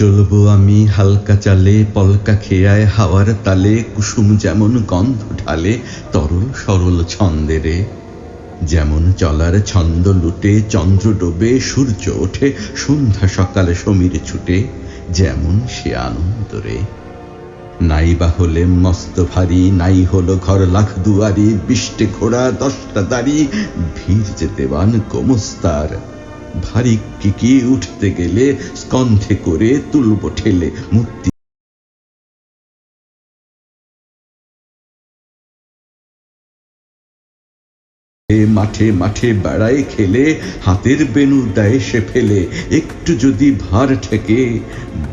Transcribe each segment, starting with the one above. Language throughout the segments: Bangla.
চলবো আমি হালকা চালে, পলকা খেয়ায়, হাওয়ার তালে, কুসুম যেমন গন্ধ ঢালে, তরল সরল ছন্দেরে যেমন চলার ছন্দ লুটে, চন্দ্র ডোবে, সূর্য ওঠে, সন্ধ্যা সকালে সমীর ছুটে, যেমন সে আনন্দ রে। নাই বা হলে মস্ত ভারী, নাই হলো ঘর লাখ দুয়ারি, বিষ্টে ঘোড়া দশটা দাড়ি, ভিড় যেতে বান গোমস্তার। ভারী উঠতে গেলে স্কন্ধে করে তুলব ঠেলে মাঠে মাঠে বেড়ায় খেলে, হাতের বেনু দেয় সে ফেলে। একটু যদি ভার ঠেকে,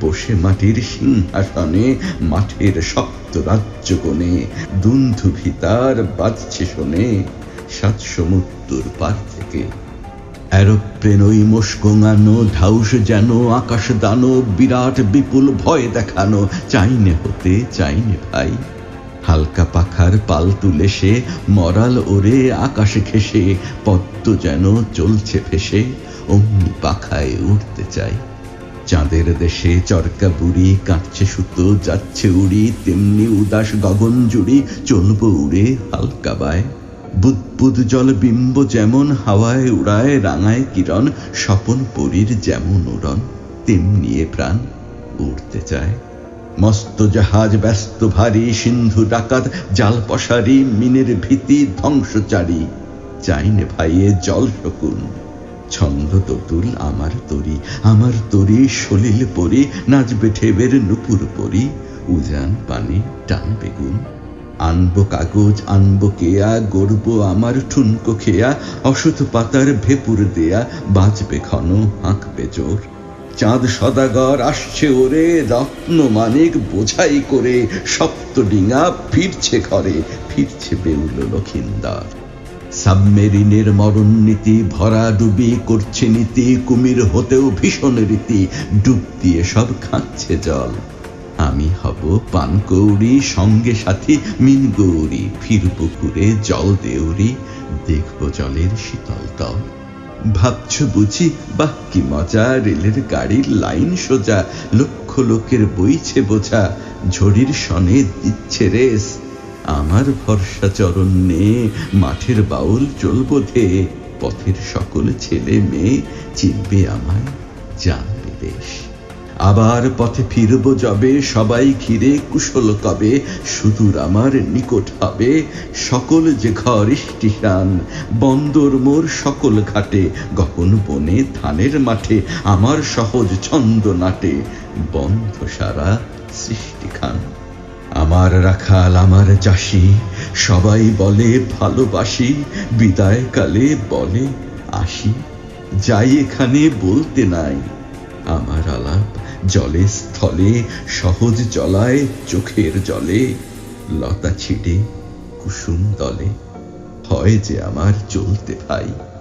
বসে মাটির সিংহাসনে, মাঠের শক্ত রাজ্য কোণে। দুন্ধু ভিতার বাজছে শোনে, সাত সমুদ্র পার থেকে। অ্যারোপ্লেন ওই মোস্কোঙানো ঢাউস যেন আকাশ দানো বিরাট বিপুল ভয় দেখানো। চাইনে হতে চাইনে ভাই। হালকা পাখার পাল তুলে সে, মরাল ওরে আকাশে ঘেসে পদ্ম যেন চলছে ফেসে, অমনি পাখায় উঠতে চাই। চাঁদের দেশে চরকা বুড়ি, কাঁদছে সুতো, যাচ্ছে উড়ি, তেমনি উদাস গগন জুড়ি চলবো উড়ে হালকা বায়। বুদবুদ জল বিম্ব যেমন হাওয়ায় উড়ায়, রাঙায় কিরণ, স্বপন পরীর যেমন উড়ন, তেমনি এ প্রাণ উড়তে চায়। মস্ত জাহাজ ব্যস্ত ভারী, সিন্ধু ডাকাত, জাল পশারি মিনের ভীতি ধ্বংসচারী। চাইনে ভাইয়ে জল শকুন, ছন্দ ততুল আমার তরি আমার তরি সলিল পরি, নাচবে ঠেবের নুপুর পরি, উজান পানি টান বেগুন। আনব কাগজ, আনব কেয়া, গড়ব আমার ঠুনকো খেয়া, অসুধ পাতার ভেপুর দেয়া বাজবে ঘন হাঁকবে জোর। চাঁদ সদাগর আসছে ওরে, রত্ন মানিক বোঝাই করে, সপ্ত ডিঙা ফিরছে ঘরে, ফিরছে বেউল লক্ষিন্দর। সাবমেরিনের মরণ নীতি, ভরা ডুবি করছে নীতি, কুমির হতেও ভীষণ রীতি, ডুব দিয়ে সব খাচ্ছে জল। আমি হব পানকৌড়ি, সঙ্গে সাথী মিন গৌরী ফির পুকুরে জল দেউরি, দেখব জলের শীতল তল। ভাবছ বুঝি, বাহ কি মজা, রেলের গাড়ির লাইন সোজা, লক্ষ লোকের বইছে বোঝা, ঝড়ির সনে দিচ্ছে রেস। আমার ভরসা চরণ নে, মাঠের বাউল চলবো ধে, পথের সকল ছেলে মেয়ে চিনবে আমায় জানবে দেশ। আবার পথে ফিরব যবে, সবাই ঘিরে কুশল কবে, সুদূর আমার নিকট হবে, সকল যে ঘর স্টেশন বন্দর মোর সকল ঘাটে গহন বনে ধানের মাঠে, আমার সহজ ছন্দ নাটে, বন্ধ সারা সৃষ্টিখান। আমার রাখাল, আমার চাষি, সবাই বলে ভালোবাসি বিদায় কালে বলে আসি, যাই এখানে বলতে নাই, আমার আলাপ জলে স্থলে, সহজ চলায় চোখের জলে। লতা ছিটে কুসুম দলে। হয় যে আমার চলতে ভাই।